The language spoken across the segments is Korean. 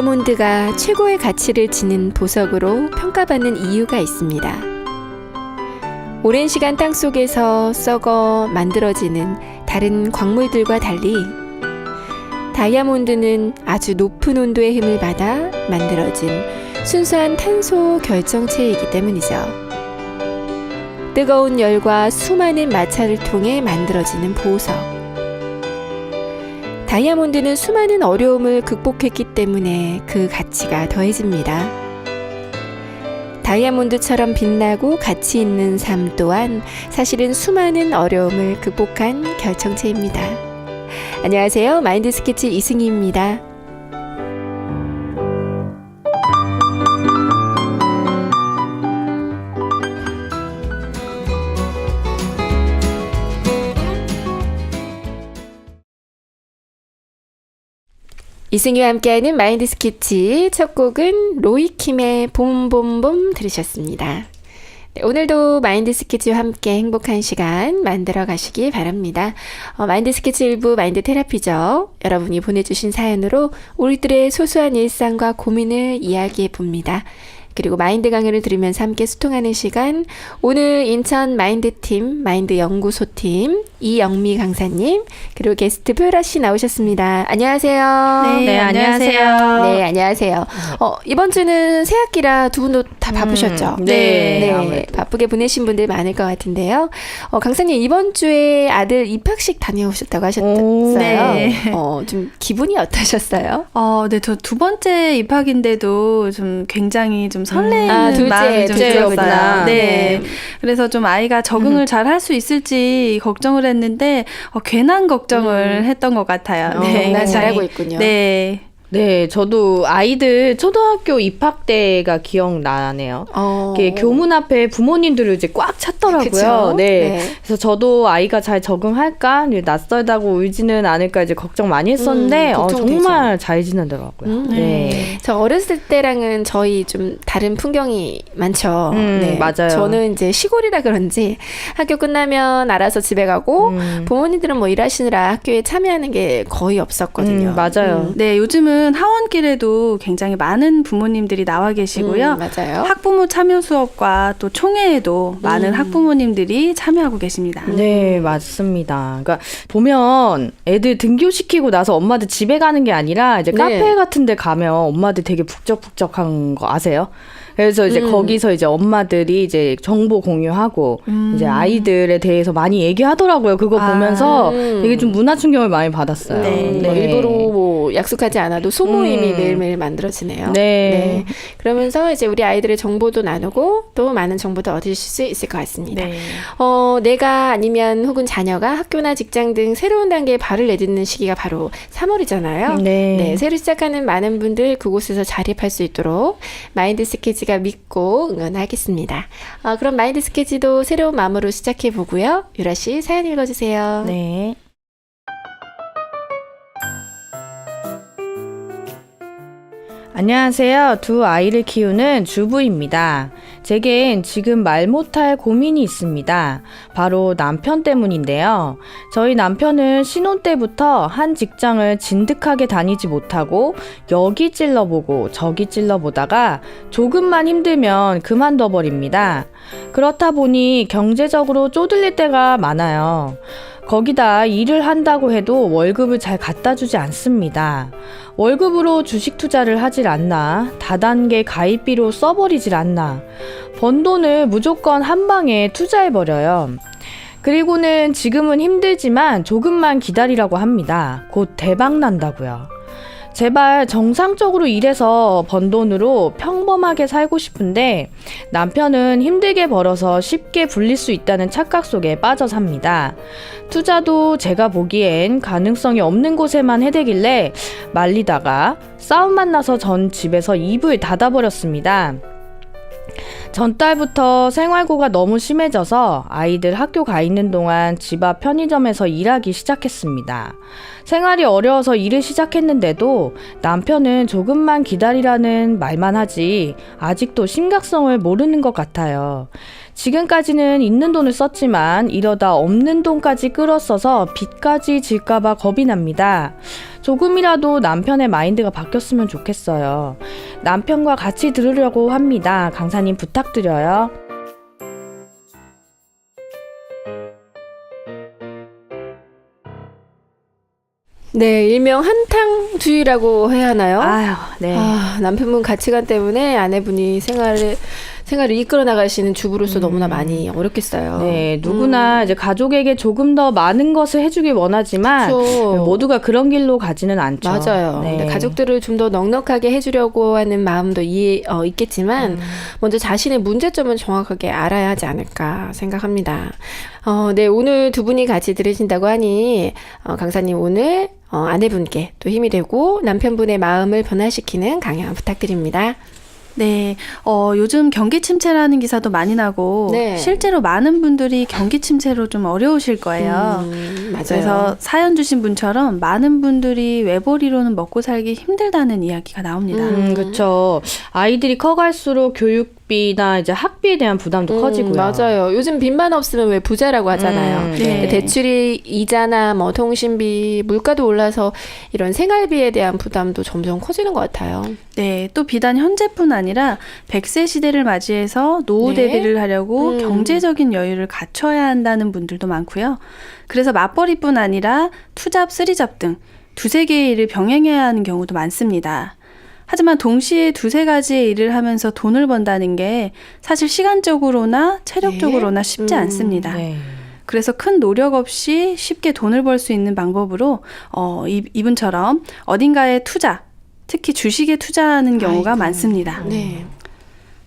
다이아몬드가 최고의 가치를 지닌 보석으로 평가받는 이유가 있습니다. 오랜 시간 땅 속에서 썩어 만들어지는 다른 광물들과 달리 다이아몬드는 아주 높은 온도의 힘을 받아 만들어진 순수한 탄소 결정체이기 때문이죠. 뜨거운 열과 수많은 마찰을 통해 만들어지는 보석. 다이아몬드는 수많은 어려움을 극복했기 때문에 그 가치가 더해집니다. 다이아몬드처럼 빛나고 가치 있는 삶 또한 사실은 수많은 어려움을 극복한 결정체입니다. 안녕하세요. 마인드 스케치 이승희입니다. 이승희와 함께하는 마인드 스케치 첫 곡은 로이킴의 봄봄봄 들으셨습니다. 네, 오늘도 마인드 스케치와 함께 행복한 시간 만들어 가시기 바랍니다. 어, 마인드 스케치 일부 마인드 테라피죠. 여러분이 보내주신 사연으로 우리들의 소소한 일상과 고민을 이야기해 봅니다. 그리고 마인드 강연을 들으면서 함께 소통하는 시간. 오늘 인천 마인드팀, 마인드 연구소팀, 이영미 강사님, 그리고 게스트 표라 씨 나오셨습니다. 안녕하세요. 네, 네, 안녕하세요. 네, 안녕하세요. 어, 이번 주는 새 학기라 두 분도 다 바쁘셨죠? 음, 네, 네, 아무래도. 바쁘게 보내신 분들 많을 것 같은데요. 어, 강사님, 이번 주에 아들 입학식 다녀오셨다고 하셨어요. 오, 네. 어, 좀 기분이 어떠셨어요? 어, 네, 저 두 번째 입학인데도 좀 굉장히 좀 설레는 아, 둘째, 마음이 좀. 들었어요. 네. 네. 그래서 좀 아이가 적응을 잘할 수 있을지 걱정을 했는데 어, 괜한 걱정을 했던 것 같아요. 어, 네, 나 굉장히. 잘하고 있군요. 네. 네, 저도 아이들 초등학교 입학 때가 기억나네요. 어. 교문 앞에 부모님들을 이제 꽉 찼더라고요. 네. 네. 그래서 저도 아이가 잘 적응할까, 낯설다고 울지는 않을까 이제 걱정 많이 했었는데, 음, 어. 정말 잘 지내더라고요. 음. 네. 저 어렸을 때랑은 저희 좀 다른 풍경이 많죠. 음, 맞아요. 저는 이제 시골이라 그런지 학교 끝나면 알아서 집에 가고 음. 부모님들은 뭐 일하시느라 학교에 참여하는 게 거의 없었거든요. 음, 맞아요. 네, 요즘은 하원길에도 굉장히 많은 부모님들이 나와 계시고요. 음, 맞아요. 학부모 참여 수업과 또 총회에도 많은 음. 학부모님들이 참여하고 계십니다. 네, 맞습니다. 그러니까 보면 애들 등교시키고 나서 엄마들 집에 가는 게 아니라 이제 네. 카페 같은 데 가면 엄마들 되게 북적북적한 거 아세요? 그래서 이제 음. 거기서 이제 엄마들이 이제 정보 공유하고 음. 이제 아이들에 대해서 많이 얘기하더라고요. 그거 아. 보면서 음. 되게 좀 문화 충격을 많이 받았어요. 네. 뭐 일부러 뭐 약속하지 않아도 소모임이 음. 매일매일 만들어지네요. 네. 그러면서 이제 우리 아이들의 정보도 나누고 또 많은 정보도 얻으실 수 있을 것 같습니다. 네. 어, 내가 아니면 혹은 자녀가 학교나 직장 등 새로운 단계에 발을 내딛는 시기가 바로 3월이잖아요. 네. 네, 새로 시작하는 많은 분들 그곳에서 자립할 수 있도록 마인드 스케치가 믿고 응원하겠습니다. 어, 그럼 마인드 스케치도 새로운 마음으로 시작해 보고요. 유라 씨 사연 읽어주세요. 네. 안녕하세요. 두 아이를 키우는 주부입니다. 제겐 지금 말 못할 고민이 있습니다. 바로 남편 때문인데요. 저희 남편은 신혼 때부터 한 직장을 진득하게 다니지 못하고 여기 찔러보고 저기 찔러보다가 조금만 힘들면 그만둬 버립니다. 그렇다 보니 경제적으로 쪼들릴 때가 많아요. 거기다 일을 한다고 해도 월급을 잘 갖다 주지 않습니다. 월급으로 주식 투자를 하질 않나, 다단계 가입비로 써버리질 않나, 번 돈을 무조건 한 방에 투자해버려요. 그리고는 지금은 힘들지만 조금만 기다리라고 합니다. 곧 대박 난다고요. 제발 정상적으로 일해서 번 돈으로 평범하게 살고 싶은데 남편은 힘들게 벌어서 쉽게 불릴 수 있다는 착각 속에 빠져 삽니다. 투자도 제가 보기엔 가능성이 없는 곳에만 해대길래 말리다가 싸움만 나서 전 집에서 입을 닫아버렸습니다. 전달부터 생활고가 너무 심해져서 아이들 학교 가 있는 동안 집 앞 편의점에서 일하기 시작했습니다. 생활이 어려워서 일을 시작했는데도 남편은 조금만 기다리라는 말만 하지 아직도 심각성을 모르는 것 같아요. 지금까지는 있는 돈을 썼지만 이러다 없는 돈까지 끌었어서 빚까지 질까봐 겁이 납니다. 조금이라도 남편의 마인드가 바뀌었으면 좋겠어요. 남편과 같이 들으려고 합니다. 강사님 부탁드려요. 네, 일명 한탕주의라고 해야 하나요? 아유, 네. 아, 남편분 가치관 때문에 아내분이 생활을 생활을 이끌어 나가시는 주부로서 너무나 많이 어렵겠어요. 네, 누구나 이제 가족에게 조금 더 많은 것을 해주길 원하지만 그렇죠. 모두가 그런 길로 가지는 않죠. 맞아요. 네. 가족들을 좀 더 넉넉하게 해주려고 하는 마음도 이해 어, 있겠지만 먼저 자신의 문제점을 정확하게 알아야 하지 않을까 생각합니다. 어, 네 오늘 두 분이 같이 들으신다고 하니 어, 강사님 오늘 어, 아내분께 또 힘이 되고 남편분의 마음을 변화시키는 강연 부탁드립니다. 네, 어, 요즘 경기 침체라는 기사도 많이 나고 네. 실제로 많은 분들이 경기 침체로 좀 어려우실 거예요. 음, 맞아요. 그래서 사연 주신 분처럼 많은 분들이 외벌이로는 먹고 살기 힘들다는 이야기가 나옵니다. 음, 그렇죠. 아이들이 커갈수록 교육 비나 이제 학비에 대한 부담도 음, 커지고요. 맞아요. 요즘 빚만 없으면 왜 부자라고 하잖아요. 음, 네. 대출이 이자나 뭐 통신비, 물가도 올라서 이런 생활비에 대한 부담도 점점 커지는 것 같아요. 네, 또 비단 현재뿐 아니라 100세 시대를 맞이해서 노후 네. 대비를 하려고 음. 경제적인 여유를 갖춰야 한다는 분들도 많고요. 그래서 맞벌이뿐 아니라 투잡, 쓰리잡 등 두세 개의 일을 병행해야 하는 경우도 많습니다. 하지만 동시에 두세 가지의 일을 하면서 돈을 번다는 게 사실 시간적으로나 체력적으로나 쉽지 음, 않습니다. 네. 그래서 큰 노력 없이 쉽게 돈을 벌 수 있는 방법으로 어, 이, 이분처럼 어딘가에 투자, 특히 주식에 투자하는 경우가 아이고. 많습니다. 네.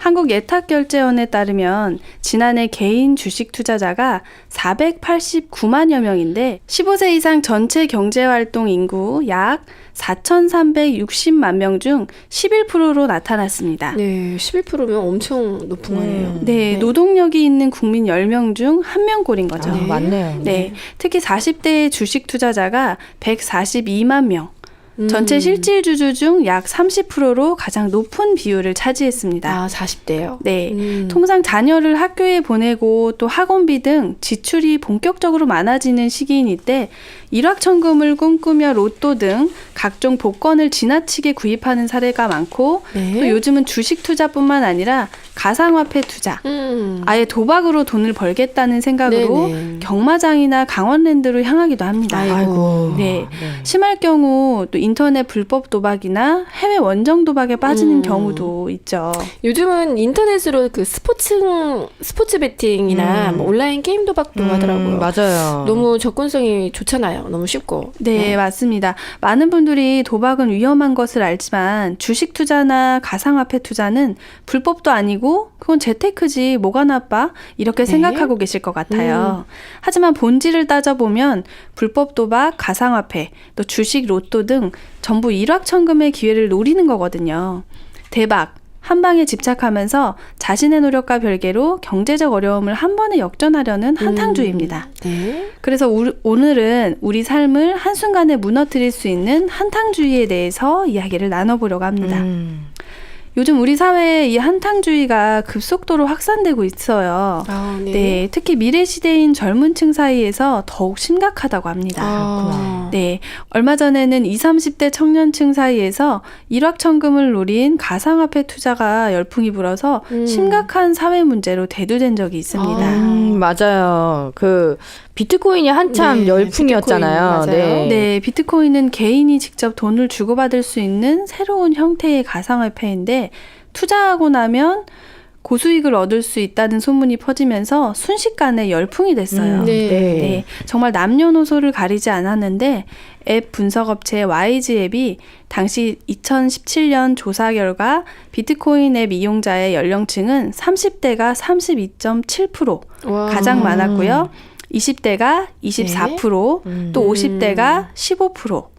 한국예탁결제원에 따르면 지난해 개인 주식 투자자가 489만여 명인데 15세 이상 전체 경제활동 인구 약 4,360만 명 중 11%로 나타났습니다. 네, 11%면 엄청 높은 거네요. 음. 네, 노동력이 있는 국민 10명 중 1명 꼴인 거죠. 아, 맞네요. 네, 특히 40대의 주식 투자자가 142만 명, 음. 전체 실질 주주 중 약 30%로 가장 높은 비율을 차지했습니다. 아, 40대요? 네. 음. 통상 자녀를 학교에 보내고 또 학원비 등 지출이 본격적으로 많아지는 시기인 이때 일확천금을 꿈꾸며 로또 등 각종 복권을 지나치게 구입하는 사례가 많고 네. 또 요즘은 주식 투자뿐만 아니라 가상화폐 투자, 음. 아예 도박으로 돈을 벌겠다는 생각으로 네네. 경마장이나 강원랜드로 향하기도 합니다. 아이고. 네. 심할 경우 또 인터넷 불법 도박이나 해외 원정 도박에 빠지는 음. 경우도 있죠. 요즘은 인터넷으로 그 스포츠 스포츠 베팅이나 음. 뭐 온라인 게임 도박도 하더라고요. 음, 맞아요. 너무 접근성이 좋잖아요. 너무 쉽고. 네, 맞습니다. 많은 분들이 도박은 위험한 것을 알지만 주식 투자나 가상화폐 투자는 불법도 아니고 그건 재테크지 뭐가 나빠 이렇게 네. 생각하고 계실 것 같아요. 하지만 본질을 따져보면 불법 도박, 가상화폐, 또 주식, 로또 등 전부 일확천금의 기회를 노리는 거거든요. 대박. 한 방에 집착하면서 자신의 노력과 별개로 경제적 어려움을 한 번에 역전하려는 한탕주의입니다. 네. 그래서 우- 오늘은 우리 삶을 한순간에 무너뜨릴 수 있는 한탕주의에 대해서 이야기를 나눠보려고 합니다. 음. 요즘 우리 사회에 이 한탕주의가 급속도로 확산되고 있어요. 아, 네. 네, 특히 미래 시대인 젊은 층 사이에서 더욱 심각하다고 합니다. 아, 네, 얼마 전에는 20, 30대 청년층 사이에서 일확천금을 노린 가상화폐 투자가 열풍이 불어서 음. 심각한 사회 문제로 대두된 적이 있습니다. 아. 음, 맞아요. 그 비트코인이 한참 네, 열풍이었잖아요. 비트코인, 맞아요. 네, 비트코인은 개인이 직접 돈을 주고받을 수 있는 새로운 형태의 가상화폐인데 투자하고 나면 고수익을 얻을 수 있다는 소문이 퍼지면서 순식간에 열풍이 됐어요. 음, 네. 네, 정말 남녀노소를 가리지 않았는데 앱 분석업체 YG 앱이 당시 2017년 조사 결과 비트코인 앱 이용자의 연령층은 30대가 32.7% 와. 가장 많았고요. 20대가 24%, 음. 또 50대가 15%,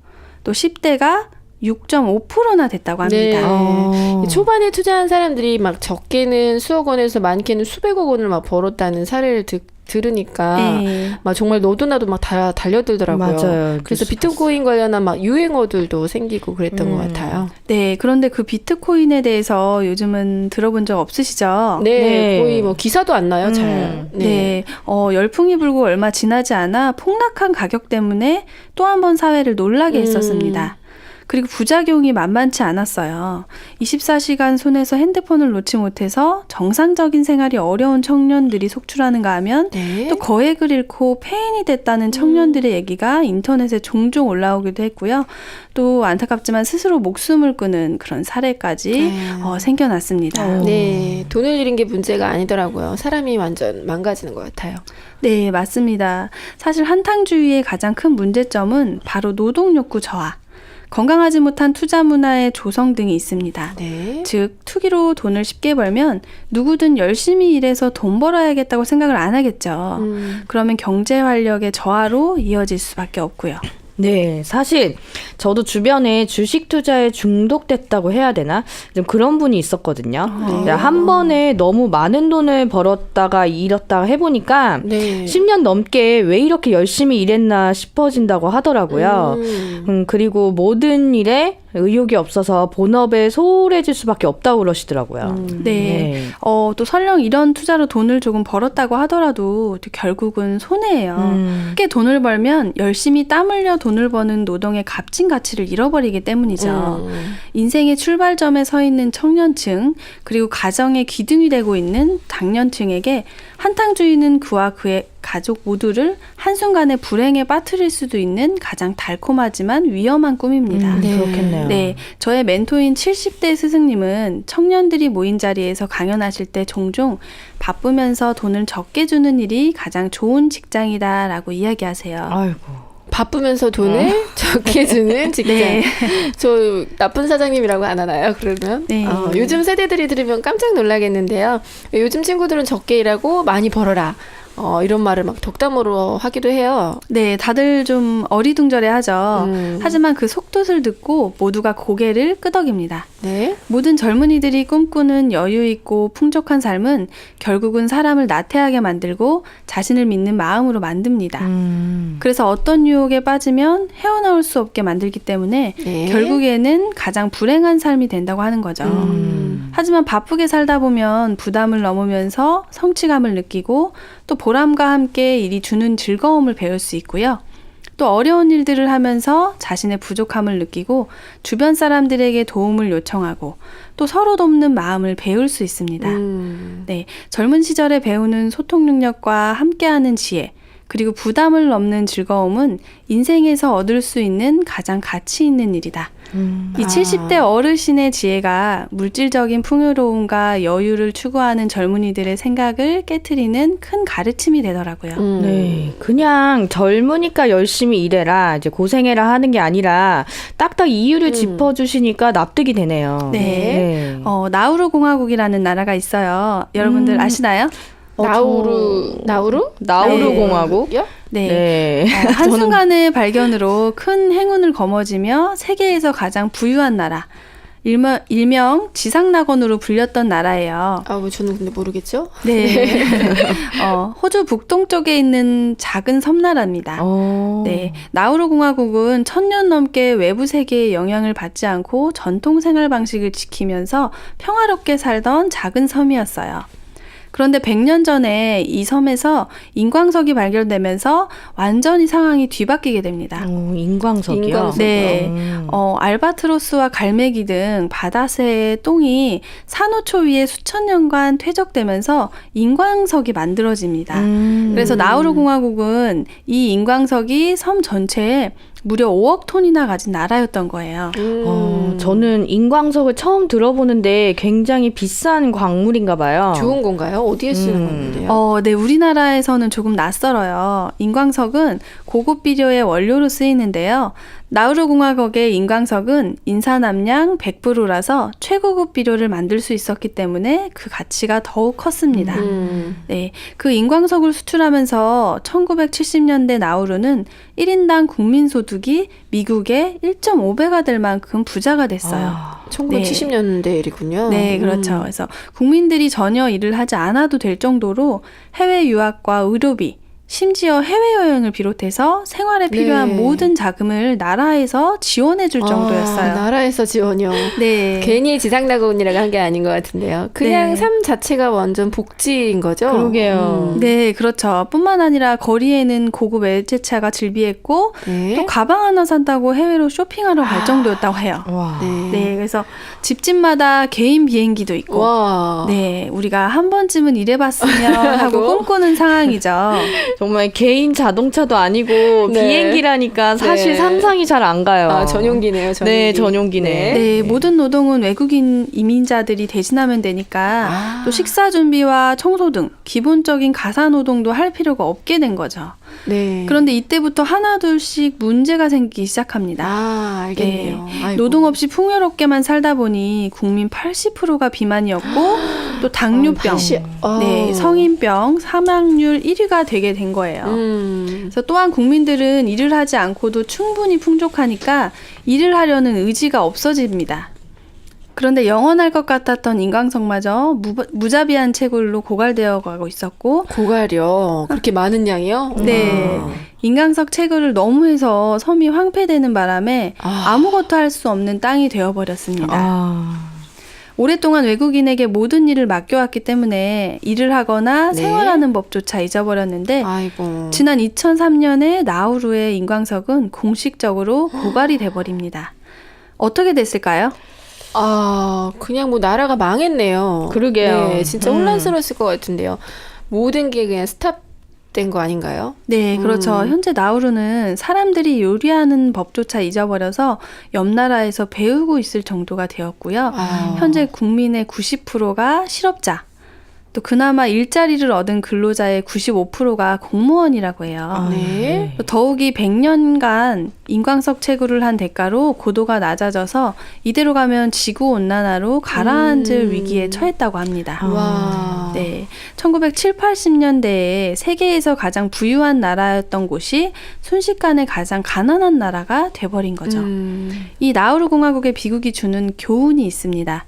또 10대가 6.5%나 됐다고 합니다. 네. 어. 이 초반에 투자한 사람들이 막 적게는 수억 원에서 많게는 수백억 원을 막 벌었다는 사례를 듣, 들으니까 네. 막 정말 너도 나도 막 다 달려들더라고요. 맞아요. 그래서 비트코인 관련한 막 유행어들도 생기고 그랬던 음. 것 같아요. 네, 그런데 그 비트코인에 대해서 요즘은 들어본 적 없으시죠? 네, 네. 거의 뭐 기사도 안 나요, 잘. 음. 네. 어, 열풍이 불고 얼마 지나지 않아 폭락한 가격 때문에 또 한 번 사회를 놀라게 음. 했었습니다. 그리고 부작용이 만만치 않았어요. 24시간 손에서 핸드폰을 놓지 못해서 정상적인 생활이 어려운 청년들이 속출하는가 하면 네. 또 거액을 잃고 폐인이 됐다는 청년들의 얘기가 인터넷에 종종 올라오기도 했고요. 또 안타깝지만 스스로 목숨을 끊은 그런 사례까지 네. 어, 생겨났습니다. 어. 네, 돈을 잃은 게 문제가 아니더라고요. 사람이 완전 망가지는 것 같아요. 네, 맞습니다. 사실 한탕주의의 가장 큰 문제점은 바로 노동욕구 저하, 건강하지 못한 투자 문화의 조성 등이 있습니다. 네. 즉, 투기로 돈을 쉽게 벌면 누구든 열심히 일해서 돈 벌어야겠다고 생각을 안 하겠죠. 음, 그러면 경제 활력의 저하로 이어질 수밖에 없고요. 네, 사실 저도 주변에 주식 투자에 중독됐다고 해야 되나? 좀 그런 분이 있었거든요. 네. 한 번에 너무 많은 돈을 벌었다가 잃었다가 해보니까 네. 10년 넘게 왜 이렇게 열심히 일했나 싶어진다고 하더라고요. 음. 음, 그리고 모든 일에 의욕이 없어서 본업에 소홀해질 수밖에 없다고 그러시더라고요. 음. 네. 어, 또 설령 이런 투자로 돈을 조금 벌었다고 하더라도 또 결국은 손해예요. 음. 쉽게 돈을 벌면 열심히 땀 흘려 돈을 버는 노동의 값진 가치를 잃어버리기 때문이죠. 음. 인생의 출발점에 서 있는 청년층, 그리고 가정의 기둥이 되고 있는 당년층에게 한탕주의는 그와 그의 가족 모두를 한순간에 불행에 빠뜨릴 수도 있는 가장 달콤하지만 위험한 꿈입니다. 음, 네. 그렇겠네요. 네, 저의 멘토인 70대 스승님은 청년들이 모인 자리에서 강연하실 때 종종 바쁘면서 돈을 적게 주는 일이 가장 좋은 직장이다라고 이야기하세요. 아이고. 바쁘면서 돈을 적게 주는 직장. 네. 저 나쁜 사장님이라고 안 하나요? 그러면 네. 어, 요즘 세대들이 들으면 깜짝 놀라겠는데요. 요즘 친구들은 적게 일하고 많이 벌어라. 어, 이런 말을 막 덕담으로 하기도 해요. 네, 다들 좀 어리둥절해 하죠. 음. 하지만 그 속뜻을 듣고 모두가 고개를 끄덕입니다. 네. 모든 젊은이들이 꿈꾸는 여유 있고 풍족한 삶은 결국은 사람을 나태하게 만들고 자신을 믿는 마음으로 만듭니다. 음. 그래서 어떤 유혹에 빠지면 헤어나올 수 없게 만들기 때문에 네. 결국에는 가장 불행한 삶이 된다고 하는 거죠. 음. 하지만 바쁘게 살다 보면 부담을 넘으면서 성취감을 느끼고 또 보람과 함께 일이 주는 즐거움을 배울 수 있고요. 또 어려운 일들을 하면서 자신의 부족함을 느끼고 주변 사람들에게 도움을 요청하고 또 서로 돕는 마음을 배울 수 있습니다. 음. 네, 젊은 시절에 배우는 소통 능력과 함께하는 지혜, 그리고 부담을 넘는 즐거움은 인생에서 얻을 수 있는 가장 가치 있는 일이다. 음. 이 아. 70대 어르신의 지혜가 물질적인 풍요로움과 여유를 추구하는 젊은이들의 생각을 깨트리는 큰 가르침이 되더라고요. 음. 네, 그냥 젊으니까 열심히 일해라, 이제 고생해라 하는 게 아니라 딱딱 이유를 음. 짚어주시니까 납득이 되네요. 네. 어, 나우루 공화국이라는 나라가 있어요. 여러분들 음. 아시나요? 어, 나우루 나우루? 나우루 네. 공화국? 네. 네. 어, 한순간의 발견으로 큰 행운을 거머쥐며 세계에서 가장 부유한 나라. 일명, 일명 지상낙원으로 불렸던 나라예요. 아, 뭐 저는 근데 모르겠죠? 네. 어, 호주 북동쪽에 있는 작은 섬나라입니다. 어. 네. 나우루 공화국은 천년 넘게 외부 세계의 영향을 받지 않고 전통 생활 방식을 지키면서 평화롭게 살던 작은 섬이었어요. 그런데 100년 전에 이 섬에서 인광석이 발견되면서 완전히 상황이 뒤바뀌게 됩니다. 어, 인광석이요. 인광석. 네. 음. 어, 알바트로스와 갈매기 등 바다새의 똥이 산호초 위에 수천 년간 퇴적되면서 인광석이 만들어집니다. 음. 그래서 나우루 공화국은 이 인광석이 섬 전체에 무려 5억 톤이나 가진 나라였던 거예요. 음. 어, 저는 인광석을 처음 들어보는데 굉장히 비싼 광물인가 봐요. 좋은 건가요? 어디에 쓰는 음. 건데요? 어, 네, 우리나라에서는 조금 낯설어요. 인광석은 고급 비료의 원료로 쓰이는데요. 나우루 공화국의 인광석은 인산함량 100%라서 최고급 비료를 만들 수 있었기 때문에 그 가치가 더욱 컸습니다. 음. 네, 그 인광석을 수출하면서 1970년대 나우루는 1인당 국민 소득이 미국의 1.5배가 될 만큼 부자가 됐어요. 아, 1970년대 일이군요. 네, 그렇죠. 음. 그래서 국민들이 전혀 일을 하지 않아도 될 정도로 해외 유학과 의료비, 심지어 해외여행을 비롯해서 생활에 필요한 네. 모든 자금을 나라에서 지원해 줄 아, 정도였어요. 나라에서 지원이요. 네. 괜히 지상낙원이라고 한 게 아닌 것 같은데요. 그냥 네. 삶 자체가 완전 복지인 거죠. 그러게요. 음. 네, 그렇죠. 뿐만 아니라 거리에는 고급 외제차가 즐비했고 네. 또 가방 하나 산다고 해외로 쇼핑하러 갈 정도였다고 해요. 와. 네. 네, 그래서 집집마다 개인 비행기도 있고 와. 네, 우리가 한 번쯤은 일해봤으면 하고. 꿈꾸는 상황이죠. 정말 개인 자동차도 아니고 네. 비행기라니까 사실 네. 상상이 잘 안 가요. 아, 전용기네요. 전용기. 네, 전용기네. 네, 모든 노동은 외국인 이민자들이 대신하면 되니까 아. 또 식사 준비와 청소 등 기본적인 가사 노동도 할 필요가 없게 된 거죠. 네. 그런데 이때부터 하나둘씩 문제가 생기기 시작합니다. 아, 알겠네요. 아이고. 노동 없이 풍요롭게만 살다 보니 국민 80%가 비만이었고 또 당뇨병, 어, 80. 어. 네, 성인병 사망률 1위가 되게 된 거예요. 음. 그래서 또한 국민들은 일을 하지 않고도 충분히 풍족하니까 일을 하려는 의지가 없어집니다. 그런데 영원할 것 같았던 인광석마저 무, 무자비한 채굴로 고갈되어 가고 있었고 고갈이요. 그렇게 많은 양이요? 네. 와. 인광석 채굴을 너무 해서 섬이 황폐되는 바람에 아. 아무것도 할 수 없는 땅이 되어버렸습니다. 아. 오랫동안 외국인에게 모든 일을 맡겨왔기 때문에 일을 하거나 네. 생활하는 법조차 잊어버렸는데 아이고. 지난 2003년에 나우루의 인광석은 공식적으로 고갈이 돼버립니다. 어떻게 됐을까요? 아, 그냥 뭐 나라가 망했네요. 그러게요. 네, 진짜 음. 혼란스러웠을 것 같은데요. 모든 게 그냥 스탑 된 거 아닌가요? 네, 그렇죠. 음. 현재 나우루는 사람들이 요리하는 법조차 잊어버려서 옆 나라에서 배우고 있을 정도가 되었고요. 아. 현재 국민의 90%가 실업자, 또 그나마 일자리를 얻은 근로자의 95%가 공무원이라고 해요. 아, 네. 또 더욱이 100년간 인광석 채굴을 한 대가로 고도가 낮아져서 이대로 가면 지구 온난화로 가라앉을 음. 위기에 처했다고 합니다. 아. 와. 네. 1970, 80년대에 세계에서 가장 부유한 나라였던 곳이 순식간에 가장 가난한 나라가 돼버린 거죠. 음. 이 나우루 공화국의 비극이 주는 교훈이 있습니다.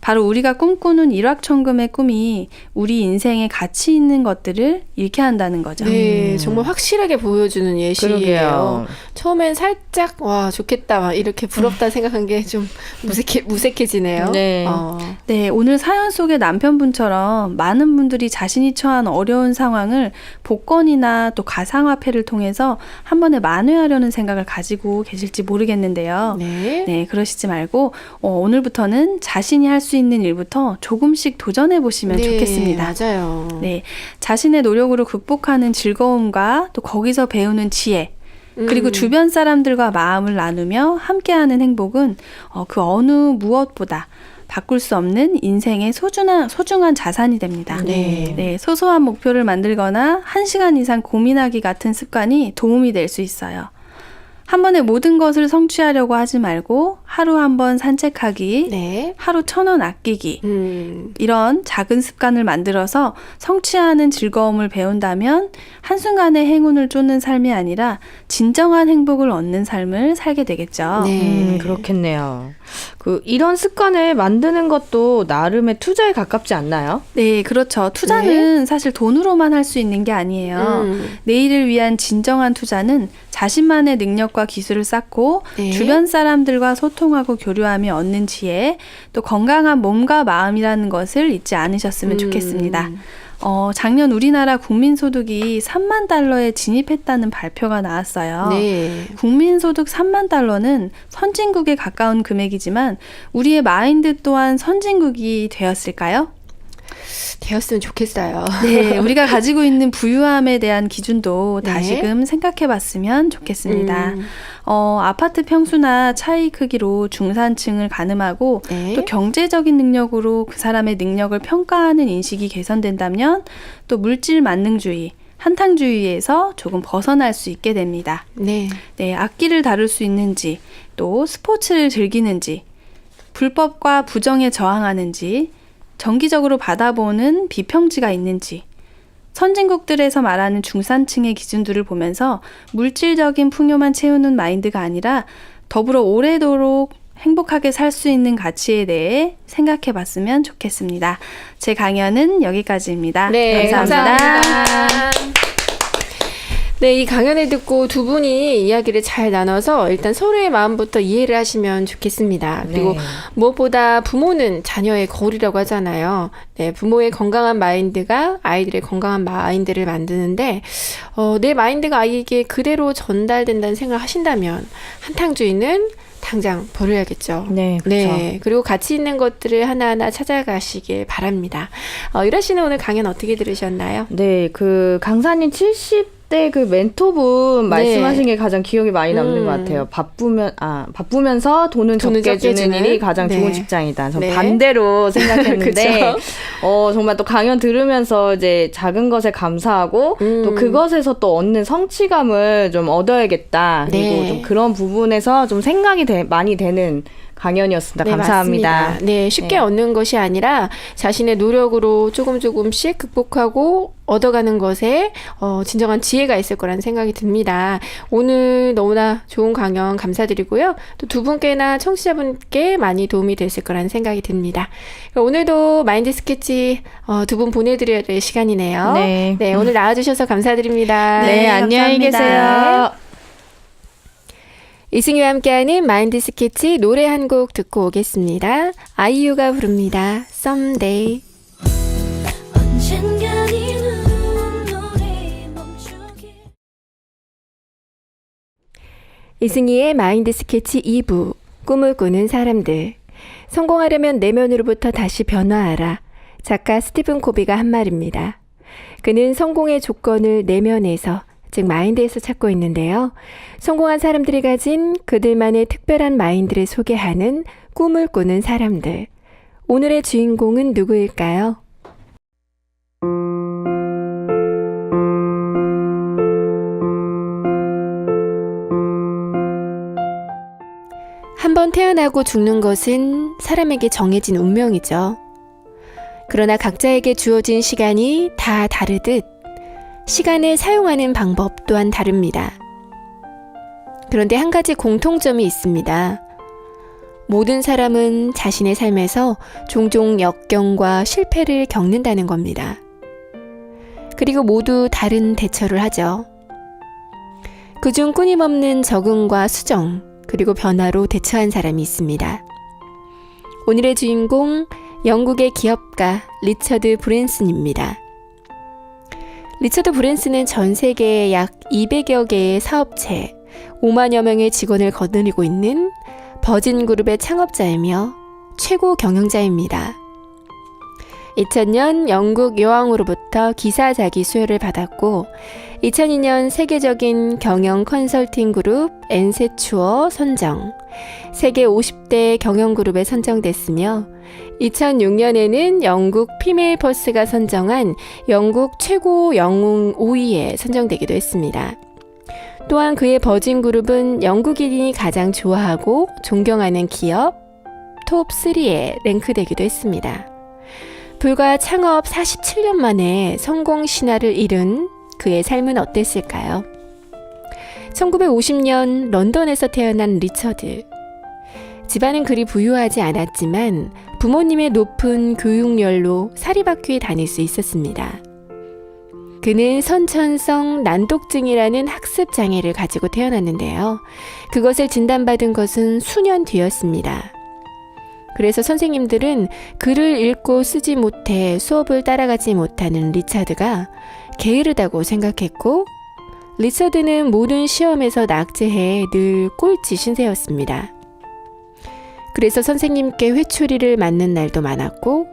바로 우리가 꿈꾸는 일확천금의 꿈이 우리 인생에 가치 있는 것들을 잃게 한다는 거죠. 네, 음. 정말 확실하게 보여주는 예시예요. 그러게요. 처음엔 살짝 와 좋겠다 막 이렇게 부럽다 생각한 게 좀 무색해 무색해지네요. 네. 어. 네, 오늘 사연 속의 남편분처럼 많은 분들이 자신이 처한 어려운 상황을 복권이나 또 가상화폐를 통해서 한 번에 만회하려는 생각을 가지고 계실지 모르겠는데요. 네. 네, 그러시지 말고 어, 오늘부터는 자신이 할수 있는 일부터 조금씩 도전해 보시면 네, 좋겠습니다. 맞아요. 네, 자신의 노력으로 극복하는 즐거움과 또 거기서 배우는 지혜, 그리고 음. 주변 사람들과 마음을 나누며 함께하는 행복은 어, 그 어느 무엇보다 바꿀 수 없는 인생의 소중한 소중한 자산이 됩니다. 네. 네, 소소한 목표를 만들거나 한 시간 이상 고민하기 같은 습관이 도움이 될 수 있어요. 한 번에 모든 것을 성취하려고 하지 말고 하루 한 번 산책하기, 네. 하루 천 원 아끼기, 음. 이런 작은 습관을 만들어서 성취하는 즐거움을 배운다면 한순간의 행운을 쫓는 삶이 아니라 진정한 행복을 얻는 삶을 살게 되겠죠. 네. 음, 그렇겠네요. 그 이런 습관을 만드는 것도 나름의 투자에 가깝지 않나요? 네, 그렇죠. 투자는 사실 돈으로만 할 수 있는 게 아니에요. 음. 내일을 위한 진정한 투자는 자신만의 능력과 기술을 쌓고 네. 주변 사람들과 소통 하고 교류하며 얻는 지혜, 또 건강한 몸과 마음이라는 것을 잊지 않으셨으면 음. 좋겠습니다. 어, 작년 우리나라 국민소득이 3만 달러에 진입했다는 발표가 나왔어요. 네. 국민소득 3만 달러는 선진국에 가까운 금액이지만 우리의 마인드 또한 선진국이 되었을까요? 되었으면 좋겠어요. 네, 우리가 가지고 있는 부유함에 대한 기준도 네. 다시금 생각해 봤으면 좋겠습니다. 음. 어, 아파트 평수나 차이 크기로 중산층을 가늠하고 네. 또 경제적인 능력으로 그 사람의 능력을 평가하는 인식이 개선된다면 또 물질 만능주의, 한탕주의에서 조금 벗어날 수 있게 됩니다. 네. 네, 악기를 다룰 수 있는지, 또 스포츠를 즐기는지, 불법과 부정에 저항하는지, 정기적으로 받아보는 비평지가 있는지, 선진국들에서 말하는 중산층의 기준들을 보면서 물질적인 풍요만 채우는 마인드가 아니라 더불어 오래도록 행복하게 살 수 있는 가치에 대해 생각해 봤으면 좋겠습니다. 제 강연은 여기까지입니다. 네, 감사합니다. 감사합니다. 네, 이 강연을 듣고 두 분이 이야기를 잘 나눠서 일단 서로의 마음부터 이해를 하시면 좋겠습니다. 그리고 네. 무엇보다 부모는 자녀의 거울이라고 하잖아요. 네, 부모의 건강한 마인드가 아이들의 건강한 마인드를 만드는데, 어, 내 마인드가 아이에게 그대로 전달된다는 생각을 하신다면, 한탕주의는 당장 버려야겠죠. 네, 그렇죠. 네, 그리고 가치 있는 것들을 하나하나 찾아가시길 바랍니다. 어, 유라 씨는 오늘 강연 어떻게 들으셨나요? 네, 그 강사님 70 대그 멘토분 말씀하신 게 가장 기억에 많이 남는 네. 음. 것 같아요. 바쁘면 아 바쁘면서 돈은 돈을 적게 적게 주는 주는? 일이 가장 네. 좋은 직장이다. 전 네. 반대로 생각했는데? 어 정말 또 강연 들으면서 이제 작은 것에 감사하고 음. 또 그것에서 또 얻는 성취감을 좀 얻어야겠다. 그리고 네. 좀 그런 부분에서 좀 생각이 되- 많이 되는 강연이었습니다. 감사합니다. 맞습니다. 네, 쉽게 네. 얻는 것이 아니라 자신의 노력으로 조금 조금씩 극복하고 얻어가는 것에 어, 진정한 지혜가 있을 거라는 생각이 듭니다. 오늘 너무나 좋은 강연 감사드리고요. 또 두 분께나 청취자분께 많이 도움이 됐을 거라는 생각이 듭니다. 오늘도 마인드 스케치 어, 두 분 보내드려야 될 시간이네요. 네. 오늘 나와주셔서 감사드립니다. 네, 네, 안녕히. 계세요. 이승희와 함께하는 마인드 스케치 노래 한 곡 듣고 오겠습니다. 아이유가 부릅니다. Someday. 이승희의 마인드 스케치 2부 꿈을 꾸는 사람들 성공하려면 내면으로부터 다시 변화하라 작가 스티븐 코비가 한 말입니다. 그는 성공의 조건을 내면에서 즉 마인드에서 찾고 있는데요. 성공한 사람들이 가진 그들만의 특별한 마인드를 소개하는 꿈을 꾸는 사람들. 오늘의 주인공은 누구일까요? 한 번 태어나고 죽는 것은 사람에게 정해진 운명이죠. 그러나 각자에게 주어진 시간이 다 다르듯 시간을 사용하는 방법 또한 다릅니다. 그런데 한 가지 공통점이 있습니다. 모든 사람은 자신의 삶에서 종종 역경과 실패를 겪는다는 겁니다. 그리고 모두 다른 대처를 하죠. 그중 끊임없는 적응과 수정, 그리고 변화로 대처한 사람이 있습니다. 오늘의 주인공, 영국의 기업가 리처드 브랜슨입니다. 리처드 브랜슨은 전 세계에 약 200여 개의 사업체, 5만여 명의 직원을 거느리고 있는 버진 그룹의 창업자이며 최고 경영자입니다. 2000년 영국 여왕으로부터 기사 자기 수여를 받았고 2002년 세계적인 경영 컨설팅 그룹 엔세추어 선정, 세계 50대 경영 그룹에 선정됐으며 2006년에는 영국 피메일퍼스가 선정한 영국 최고 영웅 5위에 선정되기도 했습니다. 또한 그의 버진 그룹은 영국인이 가장 좋아하고 존경하는 기업 톱 3에 랭크되기도 했습니다. 불과 창업 47년 만에 성공 신화를 이룬 그의 삶은 어땠을까요? 1950년 런던에서 태어난 리처드. 집안은 그리 부유하지 않았지만 부모님의 높은 교육열로 사립학교에 다닐 수 있었습니다. 그는 선천성 난독증이라는 학습 장애를 가지고 태어났는데요. 그것을 진단받은 것은 수년 뒤였습니다. 그래서 선생님들은 글을 읽고 쓰지 못해 수업을 따라가지 못하는 리차드가 게으르다고 생각했고, 리처드는 모든 시험에서 낙제해 늘 꼴찌 신세였습니다. 그래서 선생님께 회초리를 맞는 날도 많았고,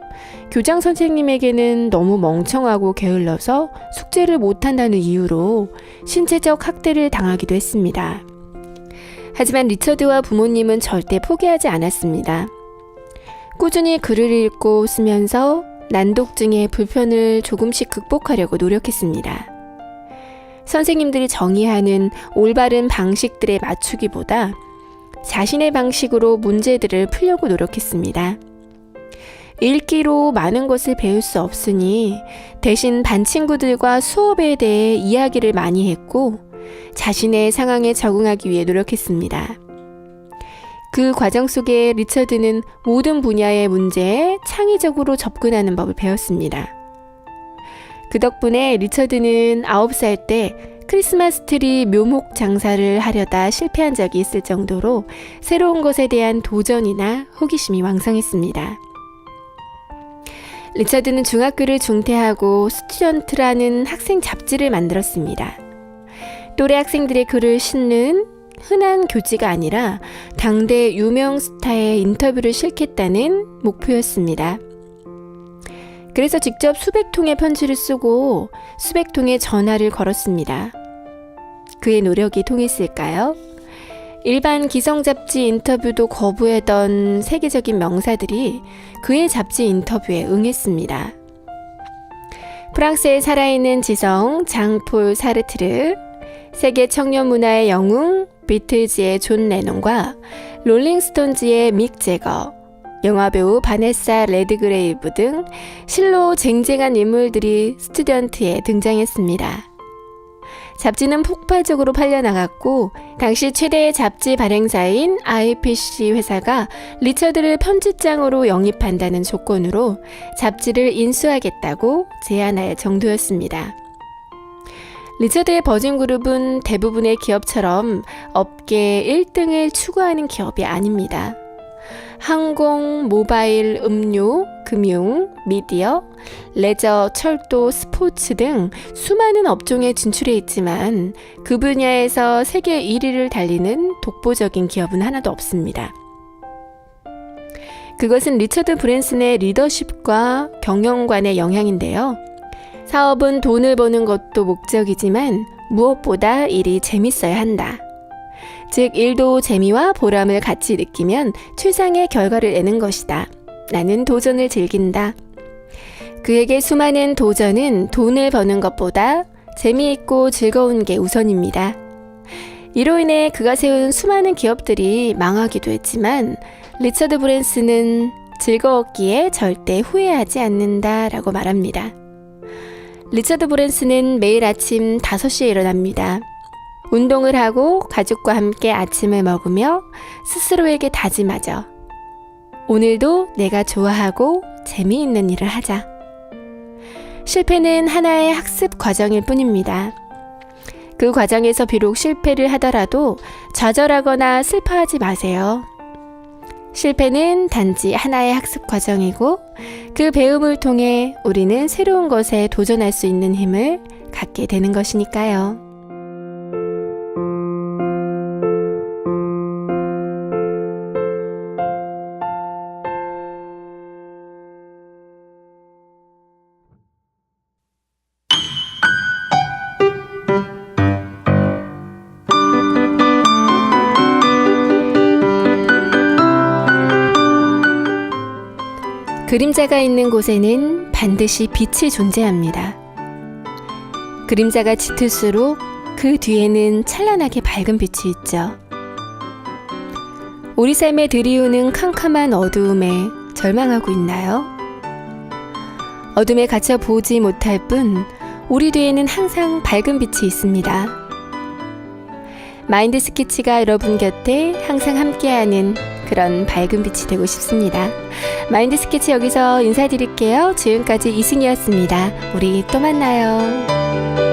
교장 선생님에게는 너무 멍청하고 게을러서 숙제를 못한다는 이유로 신체적 학대를 당하기도 했습니다. 하지만 리처드와 부모님은 절대 포기하지 않았습니다. 꾸준히 글을 읽고 쓰면서 난독증의 불편을 조금씩 극복하려고 노력했습니다. 선생님들이 정의하는 올바른 방식들에 맞추기보다 자신의 방식으로 문제들을 풀려고 노력했습니다. 읽기로 많은 것을 배울 수 없으니 대신 반 친구들과 수업에 대해 이야기를 많이 했고 자신의 상황에 적응하기 위해 노력했습니다. 그 과정 속에 리처드는 모든 분야의 문제에 창의적으로 접근하는 법을 배웠습니다. 그 덕분에 리처드는 9살 때 크리스마스 트리 묘목 장사를 하려다 실패한 적이 있을 정도로 새로운 것에 대한 도전이나 호기심이 왕성했습니다. 리처드는 중학교를 중퇴하고 스튜던트라는 학생 잡지를 만들었습니다. 또래 학생들의 글을 싣는 흔한 교지가 아니라 당대 유명 스타의 인터뷰를 실겠다는 목표였습니다. 그래서 직접 수백 통의 편지를 쓰고 수백 통의 전화를 걸었습니다. 그의 노력이 통했을까요? 일반 기성 잡지 인터뷰도 거부했던 세계적인 명사들이 그의 잡지 인터뷰에 응했습니다. 프랑스에 살아있는 지성 장폴 사르트르, 세계 청년 문화의 영웅 비틀즈의 존 레논과 롤링스톤즈의 믹 제거, 영화배우 바네사 레드그레이브 등 실로 쟁쟁한 인물들이 스튜던트에 등장했습니다. 잡지는 폭발적으로 팔려나갔고 당시 최대의 잡지 발행사인 IPC 회사가 리처드를 편집장으로 영입한다는 조건으로 잡지를 인수하겠다고 제안할 정도였습니다. 리처드의 버진 그룹은 대부분의 기업처럼 업계 1등을 추구하는 기업이 아닙니다. 항공, 모바일, 음료, 금융, 미디어, 레저, 철도, 스포츠 등 수많은 업종에 진출해 있지만 그 분야에서 세계 1위를 달리는 독보적인 기업은 하나도 없습니다. 그것은 리처드 브랜슨의 리더십과 경영관의 영향인데요. 사업은 돈을 버는 것도 목적이지만 무엇보다 일이 재밌어야 한다. 즉, 일도 재미와 보람을 같이 느끼면 최상의 결과를 내는 것이다. 나는 도전을 즐긴다. 그에게 수많은 도전은 돈을 버는 것보다 재미있고 즐거운 게 우선입니다. 이로 인해 그가 세운 수많은 기업들이 망하기도 했지만 리처드 브랜스는 즐거웠기에 절대 후회하지 않는다라고 말합니다. 리처드 브랜스는 매일 아침 5시에 일어납니다. 운동을 하고 가족과 함께 아침을 먹으며 스스로에게 다짐하죠. 오늘도 내가 좋아하고 재미있는 일을 하자. 실패는 하나의 학습 과정일 뿐입니다. 그 과정에서 비록 실패를 하더라도 좌절하거나 슬퍼하지 마세요. 실패는 단지 하나의 학습 과정이고 그 배움을 통해 우리는 새로운 것에 도전할 수 있는 힘을 갖게 되는 것이니까요. 그림자가 있는 곳에는 반드시 빛이 존재합니다. 그림자가 짙을수록 그 뒤에는 찬란하게 밝은 빛이 있죠. 우리 삶에 들이오는 캄캄한 어두움에 절망하고 있나요? 어둠에 갇혀 보지 못할 뿐 우리 뒤에는 항상 밝은 빛이 있습니다. 마인드 스케치가 여러분 곁에 항상 함께하는 그런 밝은 빛이 되고 싶습니다. 마인드 스케치 여기서 인사드릴게요. 지금까지 이승이었습니다. 우리 또 만나요.